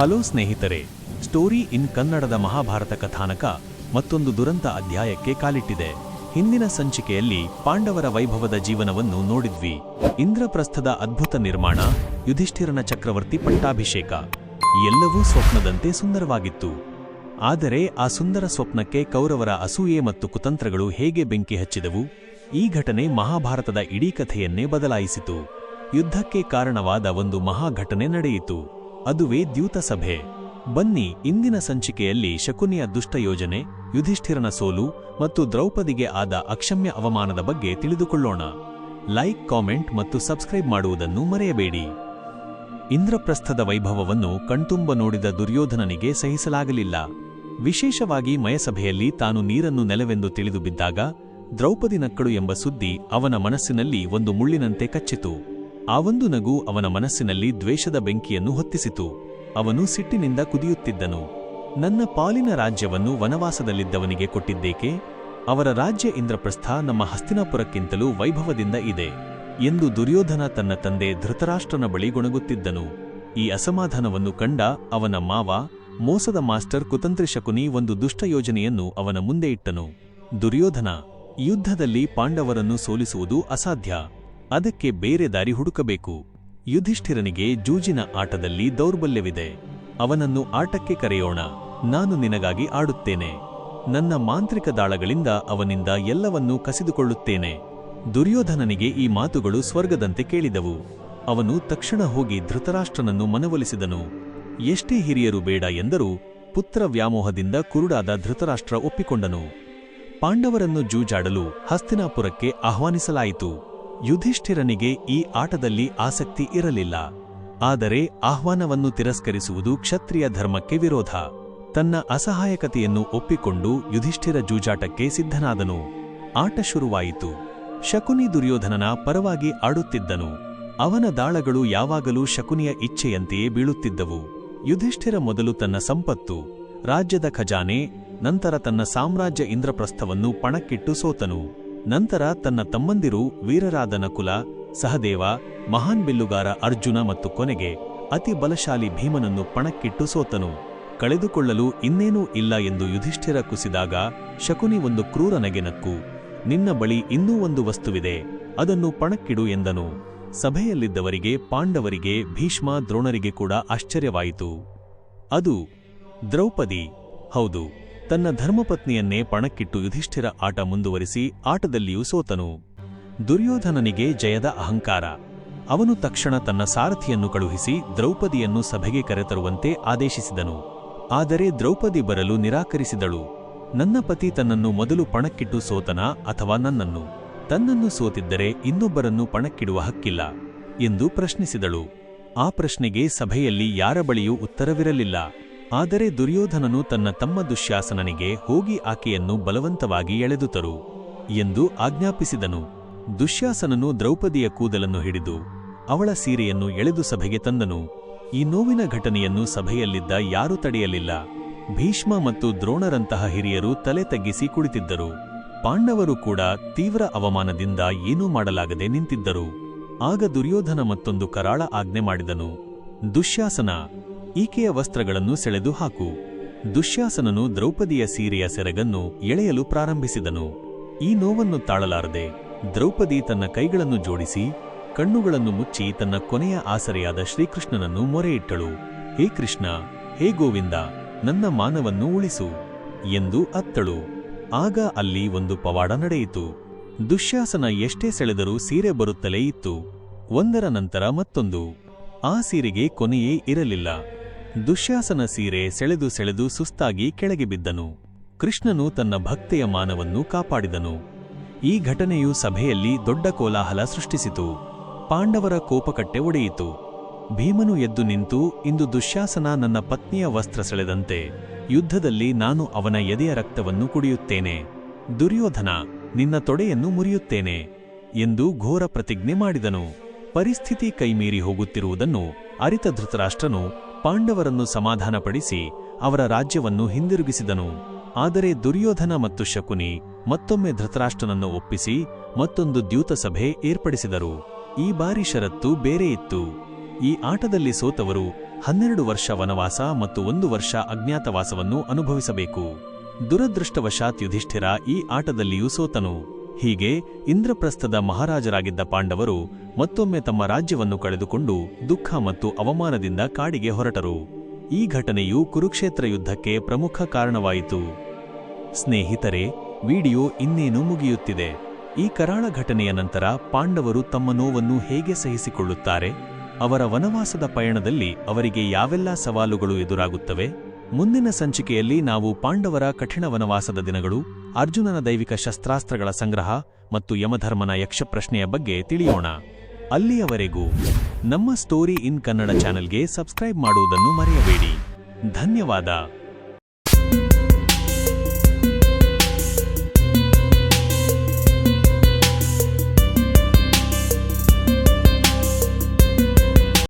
Hello ಸ್ನೇಹಿತರೆ, story in ಕನ್ನಡದ ಮಹಾಭಾರತ ಕಥಾನಕ ಮತ್ತೊಂದು ದುರಂತ ಅಧ್ಯಾಯಕ್ಕೆ ಕಾಲಿಟ್ಟಿದೆ. ಹಿಂದಿನ ಸಂಚಿಕೆಯಲ್ಲಿ ಪಾಂಡವರ ವೈಭವದ ಜೀವನವನ್ನು ನೋಡಿದ್ವಿ. ಇಂದ್ರಪ್ರಸ್ಥದ ಅದ್ಭುತ ನಿರ್ಮಾಣ, ಯುಧಿಷ್ಠಿರನ ಚಕ್ರವರ್ತಿ ಪಟ್ಟಾಭಿಷೇಕ. ಎಲ್ಲವೂ ಸ್ವಪ್ನದಂತೆ ಸುಂದರವಾಗಿತ್ತು. ಆದರೆ ಆ ಸುಂದರ ಸ್ವಪ್ನಕ್ಕೆ ಕೌರವರ ಅಸೂಯೆ ಮತ್ತು ಕುತಂತ್ರಗಳು ಹೇಗೆ ಬೆಂಕಿ ಹಚ್ಚಿದವು, ಈ ಘಟನೆ ಮಹಾಭಾರತದ ಇಡೀ ಕಥೆಯನ್ನೇ ಬದಲಾಯಿಸಿತು. ಯುದ್ಧಕ್ಕೆ ಕಾರಣವಾದ ಒಂದು ಮಹಾಘಟನೆ ನಡೆಯಿತು. ಅದುವೇ ದ್ಯೂತ ಸಭೆ. ಬನ್ನಿ ಇಂದಿನ ಸಂಚಿಕೆಯಲ್ಲಿ ಶಕುನಿಯ ದುಷ್ಟ ಯೋಜನೆ, ಯುಧಿಷ್ಠಿರನ ಸೋಲು ಮತ್ತು ದ್ರೌಪದಿಗೆ ಆದ ಅಕ್ಷಮ್ಯ ಅವಮಾನದ ಬಗ್ಗೆ ತಿಳಿದುಕೊಳ್ಳೋಣ. ಲೈಕ್, ಕಾಮೆಂಟ್ ಮತ್ತು ಸಬ್ಸ್ಕ್ರೈಬ್ ಮಾಡುವುದನ್ನು ಮರೆಯಬೇಡಿ. ಇಂದ್ರಪ್ರಸ್ಥದ ವೈಭವವನ್ನು ಕಣ್ತುಂಬ ನೋಡಿದ ದುರ್ಯೋಧನನಿಗೆ ಸಹಿಸಲಾಗಲಿಲ್ಲ. ವಿಶೇಷವಾಗಿ ಮಯಸಭೆಯಲ್ಲಿ ತಾನು ನೀರನ್ನು ನೆಲವೆಂದು ತಿಳಿದು ಬಿದ್ದಾಗ ದ್ರೌಪದಿ ನಕ್ಕಳು ಎಂಬ ಸುದ್ದಿ ಅವನ ಮನಸ್ಸಿನಲ್ಲಿ ಒಂದು ಮುಳ್ಳಿನಂತೆ ಕಚ್ಚಿತು. ಆ ನಗು ಅವನ ಮನಸ್ಸಿನಲ್ಲಿ ದ್ವೇಷದ ಬೆಂಕಿಯನ್ನು ಹೊತ್ತಿಸಿತು. ಅವನು ಸಿಟ್ಟಿನಿಂದ ಕುದಿಯುತ್ತಿದ್ದನು. ನನ್ನ ಪಾಲಿನ ರಾಜ್ಯವನ್ನು ವನವಾಸದಲ್ಲಿದ್ದವನಿಗೆ ಕೊಟ್ಟಿದ್ದೇಕೆ? ಅವರ ರಾಜ್ಯ ಇಂದ್ರಪ್ರಸ್ಥ ನಮ್ಮ ಹಸ್ತಿನಾಪುರಕ್ಕಿಂತಲೂ ವೈಭವದಿಂದ ಇದೆ ಎಂದು ದುರ್ಯೋಧನ ತನ್ನ ತಂದೆ ಧೃತರಾಷ್ಟ್ರನ ಬಳಿ ಗೊಣಗುತ್ತಿದ್ದನು. ಈ ಅಸಮಾಧಾನವನ್ನು ಕಂಡ ಅವನ ಮಾವ, ಮೋಸದ ಮಾಸ್ಟರ್ ಕುತಂತ್ರಿ ಶಕುನಿ ಒಂದು ದುಷ್ಟ ಯೋಜನೆಯನ್ನು ಅವನ ಮುಂದೆ ಇಟ್ಟನು. ದುರ್ಯೋಧನ, ಯುದ್ಧದಲ್ಲಿ ಪಾಂಡವರನ್ನು ಸೋಲಿಸುವುದು ಅಸಾಧ್ಯ. ಅದಕ್ಕೆ ಬೇರೆ ದಾರಿ ಹುಡುಕಬೇಕು. ಯುಧಿಷ್ಠಿರನಿಗೆ ಜೂಜಿನ ಆಟದಲ್ಲಿ ದೌರ್ಬಲ್ಯವಿದೆ. ಅವನನ್ನು ಆಟಕ್ಕೆ ಕರೆಯೋಣ, ನಾನು ನಿನಗಾಗಿ ಆಡುತ್ತೇನೆ. ನನ್ನ ಮಾಂತ್ರಿಕ ದಾಳಗಳಿಂದ ಅವನಿಂದ ಎಲ್ಲವನ್ನೂ ಕಸಿದುಕೊಳ್ಳುತ್ತೇನೆ. ದುರ್ಯೋಧನನಿಗೆ ಈ ಮಾತುಗಳು ಸ್ವರ್ಗದಂತೆ ಕೇಳಿದವು. ಅವನು ತಕ್ಷಣ ಹೋಗಿ ಧೃತರಾಷ್ಟ್ರನನ್ನು ಮನವೊಲಿಸಿದನು. ಎಷ್ಟೇ ಹಿರಿಯರು ಬೇಡ ಎಂದರೂ ಪುತ್ರ ವ್ಯಾಮೋಹದಿಂದ ಕುರುಡಾದ ಧೃತರಾಷ್ಟ್ರ ಒಪ್ಪಿಕೊಂಡನು. ಪಾಂಡವರನ್ನು ಜೂಜಾಡಲು ಹಸ್ತಿನಾಪುರಕ್ಕೆ ಆಹ್ವಾನಿಸಲಾಯಿತು. ಯುಧಿಷ್ಠಿರನಿಗೆ ಈ ಆಟದಲ್ಲಿ ಆಸಕ್ತಿ ಇರಲಿಲ್ಲ. ಆದರೆ ಆಹ್ವಾನವನ್ನು ತಿರಸ್ಕರಿಸುವುದು ಕ್ಷತ್ರಿಯ ಧರ್ಮಕ್ಕೆ ವಿರೋಧ. ತನ್ನ ಅಸಹಾಯಕತೆಯನ್ನು ಒಪ್ಪಿಕೊಂಡು ಯುಧಿಷ್ಠಿರ ಜೂಜಾಟಕ್ಕೆ ಸಿದ್ಧನಾದನು. ಆಟ ಶುರುವಾಯಿತು. ಶಕುನಿ ದುರ್ಯೋಧನನ ಪರವಾಗಿ ಆಡುತ್ತಿದ್ದನು. ಅವನ ದಾಳಗಳು ಯಾವಾಗಲೂ ಶಕುನಿಯ ಇಚ್ಛೆಯಂತೆಯೇ ಬೀಳುತ್ತಿದ್ದವು. ಯುಧಿಷ್ಠಿರ ಮೊದಲು ತನ್ನ ಸಂಪತ್ತು, ರಾಜ್ಯದ ಖಜಾನೆ, ನಂತರ ತನ್ನ ಸಾಮ್ರಾಜ್ಯ ಇಂದ್ರಪ್ರಸ್ಥವನ್ನು ಪಣಕ್ಕಿಟ್ಟು ಸೋತನು. ನಂತರ ತನ್ನ ತಮ್ಮಂದಿರು ವೀರರಾದ ನಕುಲ ಸಹದೇವ, ಮಹಾನ್ ಬಿಲ್ಲುಗಾರ ಅರ್ಜುನ ಮತ್ತು ಕೊನೆಗೆ ಅತಿ ಬಲಶಾಲಿ ಭೀಮನನ್ನು ಪಣಕ್ಕಿಟ್ಟು ಸೋತನು. ಕಳೆದುಕೊಳ್ಳಲು ಇನ್ನೇನೂ ಇಲ್ಲ ಎಂದು ಯುಧಿಷ್ಠಿರ ಕುಸಿದಾಗ ಶಕುನಿ ಒಂದು ಕ್ರೂರ ನಗೆನಕ್ಕು ನಿನ್ನ ಬಳಿ ಇನ್ನೂ ಒಂದು ವಸ್ತುವಿದೆ, ಅದನ್ನು ಪಣಕ್ಕಿಡು ಎಂದನು. ಸಭೆಯಲ್ಲಿದ್ದವರಿಗೆ, ಪಾಂಡವರಿಗೆ, ಭೀಷ್ಮ ದ್ರೋಣರಿಗೆ ಕೂಡ ಆಶ್ಚರ್ಯವಾಯಿತು. ಅದು ದ್ರೌಪದಿ. ಹೌದು. ತನ್ನ ಧರ್ಮಪತ್ನಿಯನ್ನೇ ಪಣಕ್ಕಿಟ್ಟು ಯುಧಿಷ್ಠಿರ ಆಟ ಮುಂದುವರಿಸಿ ಆಟದಲ್ಲಿಯೂ ಸೋತನು. ದುರ್ಯೋಧನನಿಗೆ ಜಯದ ಅಹಂಕಾರ. ಅವನು ತಕ್ಷಣ ತನ್ನ ಸಾರಥಿಯನ್ನು ಕಳುಹಿಸಿ ದ್ರೌಪದಿಯನ್ನು ಸಭೆಗೆ ಕರೆತರುವಂತೆ ಆದೇಶಿಸಿದನು. ಆದರೆ ದ್ರೌಪದಿ ಬರಲು ನಿರಾಕರಿಸಿದಳು. ನನ್ನ ಪತಿ ತನ್ನನ್ನು ಮೊದಲು ಪಣಕ್ಕಿಟ್ಟು ಸೋತನ ಅಥವಾ ನನ್ನನ್ನು? ತನ್ನನ್ನು ಸೋತಿದ್ದರೆ ಇನ್ನೊಬ್ಬರನ್ನು ಪಣಕ್ಕಿಡುವ ಹಕ್ಕಿಲ್ಲ ಎಂದು ಪ್ರಶ್ನಿಸಿದಳು. ಆ ಪ್ರಶ್ನೆಗೆ ಸಭೆಯಲ್ಲಿ ಯಾರ ಬಳಿಯೂ ಉತ್ತರವಿರಲಿಲ್ಲ. ಆದರೆ ದುರ್ಯೋಧನನು ತನ್ನ ತಮ್ಮ ದುಶ್ಯಾಸನನಿಗೆ ಹೋಗಿ ಆಕೆಯನ್ನು ಬಲವಂತವಾಗಿ ಎಳೆದು ತರು ಎಂದು ಆಜ್ಞಾಪಿಸಿದನು. ದುಶ್ಯಾಸನನು ದ್ರೌಪದಿಯ ಕೂದಲನ್ನು ಹಿಡಿದು ಅವಳ ಸೀರೆಯನ್ನು ಎಳೆದು ಸಭೆಗೆ ತಂದನು. ಈ ನೋವಿನ ಘಟನೆಯನ್ನು ಸಭೆಯಲ್ಲಿದ್ದ ಯಾರೂ ತಡೆಯಲಿಲ್ಲ. ಭೀಷ್ಮ ಮತ್ತು ದ್ರೋಣರಂತಹ ಹಿರಿಯರು ತಲೆ ತಗ್ಗಿಸಿ ಕುಳಿತಿದ್ದರು. ಪಾಂಡವರು ಕೂಡ ತೀವ್ರ ಅವಮಾನದಿಂದ ಏನೂ ಮಾಡಲಾಗದೆ ನಿಂತಿದ್ದರು. ಆಗ ದುರ್ಯೋಧನ ಮತ್ತೊಂದು ಕರಾಳ ಆಜ್ಞೆ ಮಾಡಿದನು. ದುಶ್ಯಾಸನ ಈಕೆಯ ವಸ್ತ್ರಗಳನ್ನು ಸೆಳೆದು ಹಾಕು. ದುಶ್ಯಾಸನನು ದ್ರೌಪದಿಯ ಸೀರೆಯ ಸೆರಗನ್ನು ಎಳೆಯಲು ಪ್ರಾರಂಭಿಸಿದನು. ಈ ನೋವನ್ನು ತಾಳಲಾರದೆ ದ್ರೌಪದಿ ತನ್ನ ಕೈಗಳನ್ನು ಜೋಡಿಸಿ ಕಣ್ಣುಗಳನ್ನು ಮುಚ್ಚಿ ತನ್ನ ಕೊನೆಯ ಆಸರೆಯಾದ ಶ್ರೀಕೃಷ್ಣನನ್ನು ಮೊರೆಯಿಟ್ಟಳು. ಹೇ ಕೃಷ್ಣ, ಹೇ ಗೋವಿಂದ, ನನ್ನ ಮಾನವನ್ನು ಉಳಿಸು ಎಂದು ಅತ್ತಳು. ಆಗ ಅಲ್ಲಿ ಒಂದು ಪವಾಡ ನಡೆಯಿತು. ದುಶ್ಯಾಸನ ಎಷ್ಟೇ ಸೆಳೆದರೂ ಸೀರೆ ಬರುತ್ತಲೇ ಇತ್ತು. ಒಂದರ ನಂತರ ಮತ್ತೊಂದು. ಆ ಸೀರೆಗೆ ಕೊನೆಯೇ ಇರಲಿಲ್ಲ. ದುಶ್ಯಾಸನ ಸೀರೆ ಸೆಳೆದು ಸೆಳೆದು ಸುಸ್ತಾಗಿ ಕೆಳಗೆ ಬಿದ್ದನು. ಕೃಷ್ಣನು ತನ್ನ ಭಕ್ತೆಯ ಮಾನವನ್ನು ಕಾಪಾಡಿದನು. ಈ ಘಟನೆಯು ಸಭೆಯಲ್ಲಿ ದೊಡ್ಡ ಕೋಲಾಹಲ ಸೃಷ್ಟಿಸಿತು. ಪಾಂಡವರ ಕೋಪಕಟ್ಟೆ ಒಡೆಯಿತು. ಭೀಮನು ಎದ್ದು ನಿಂತು, ಇಂದು ದುಶ್ಯಾಸನ ನನ್ನ ಪತ್ನಿಯ ವಸ್ತ್ರ ಸೆಳೆದಂತೆ, ಯುದ್ಧದಲ್ಲಿ ನಾನು ಅವನ ಎದೆಯ ರಕ್ತವನ್ನು ಕುಡಿಯುತ್ತೇನೆ. ದುರ್ಯೋಧನ, ನಿನ್ನ ತೊಡೆಯನ್ನು ಮುರಿಯುತ್ತೇನೆ, ಎಂದು ಘೋರ ಪ್ರತಿಜ್ಞೆ ಮಾಡಿದನು. ಪರಿಸ್ಥಿತಿ ಕೈಮೀರಿ ಹೋಗುತ್ತಿರುವುದನ್ನು ಅರಿತ ಧೃತರಾಷ್ಟ್ರನು ಪಾಂಡವರನ್ನು ಸಮಾಧಾನಪಡಿಸಿ ಅವರ ರಾಜ್ಯವನ್ನು ಹಿಂದಿರುಗಿಸಿದನು. ಆದರೆ ದುರ್ಯೋಧನ ಮತ್ತು ಶಕುನಿ ಮತ್ತೊಮ್ಮೆ ಧೃತರಾಷ್ಟ್ರನನ್ನು ಒಪ್ಪಿಸಿ ಮತ್ತೊಂದು ದ್ಯೂತಸಭೆ ಏರ್ಪಡಿಸಿದರು. ಈ ಬಾರಿ ಷರತ್ತು ಬೇರೆ ಇತ್ತು. ಈ ಆಟದಲ್ಲಿ ಸೋತವರು ಹನ್ನೆರಡು ವರ್ಷ ವನವಾಸ ಮತ್ತು ಒಂದು ವರ್ಷ ಅಜ್ಞಾತವಾಸವನ್ನು ಅನುಭವಿಸಬೇಕು. ದುರದೃಷ್ಟವಶಾತ್ ಯುಧಿಷ್ಠಿರ ಈ ಆಟದಲ್ಲಿಯೂ ಸೋತನು. ಹೀಗೆ ಇಂದ್ರಪ್ರಸ್ಥದ ಮಹಾರಾಜರಾಗಿದ್ದ ಪಾಂಡವರು ಮತ್ತೊಮ್ಮೆ ತಮ್ಮ ರಾಜ್ಯವನ್ನು ಕಳೆದುಕೊಂಡು ದುಃಖ ಮತ್ತು ಅವಮಾನದಿಂದ ಕಾಡಿಗೆ ಹೊರಟರು. ಈ ಘಟನೆಯು ಕುರುಕ್ಷೇತ್ರ ಯುದ್ಧಕ್ಕೆ ಪ್ರಮುಖ ಕಾರಣವಾಯಿತು. ಸ್ನೇಹಿತರೆ, ವಿಡಿಯೋ ಇನ್ನೇನು ಮುಗಿಯುತ್ತಿದೆ. ಈ ಕರಾಳ ಘಟನೆಯ ನಂತರ ಪಾಂಡವರು ತಮ್ಮ ನೋವನ್ನು ಹೇಗೆ ಸಹಿಸಿಕೊಳ್ಳುತ್ತಾರೆ? ಅವರ ವನವಾಸದ ಪಯಣದಲ್ಲಿ ಅವರಿಗೆ ಯಾವೆಲ್ಲ ಸವಾಲುಗಳು ಎದುರಾಗುತ್ತವೆ? ಮುಂದಿನ ಸಂಚಿಕೆಯಲ್ಲಿ ನಾವು ಪಾಂಡವರ ಕಠಿಣ ವನವಾಸದ ದಿನಗಳು, ಅರ್ಜುನನ ದೈವಿಕ ಶಸ್ತ್ರಾಸ್ತ್ರಗಳ ಸಂಗ್ರಹ ಮತ್ತು ಯಮಧರ್ಮನ ಯಕ್ಷಪ್ರಶ್ನೆಯ ಬಗ್ಗೆ ತಿಳಿಯೋಣ. ಅಲ್ಲಿಯವರೆಗೂ ನಮ್ಮ ಸ್ಟೋರಿ ಇನ್ ಕನ್ನಡ ಚಾನೆಲ್ಗೆ ಸಬ್ಸ್ಕ್ರೈಬ್ ಮಾಡುವುದನ್ನು ಮರೆಯಬೇಡಿ. ಧನ್ಯವಾದ.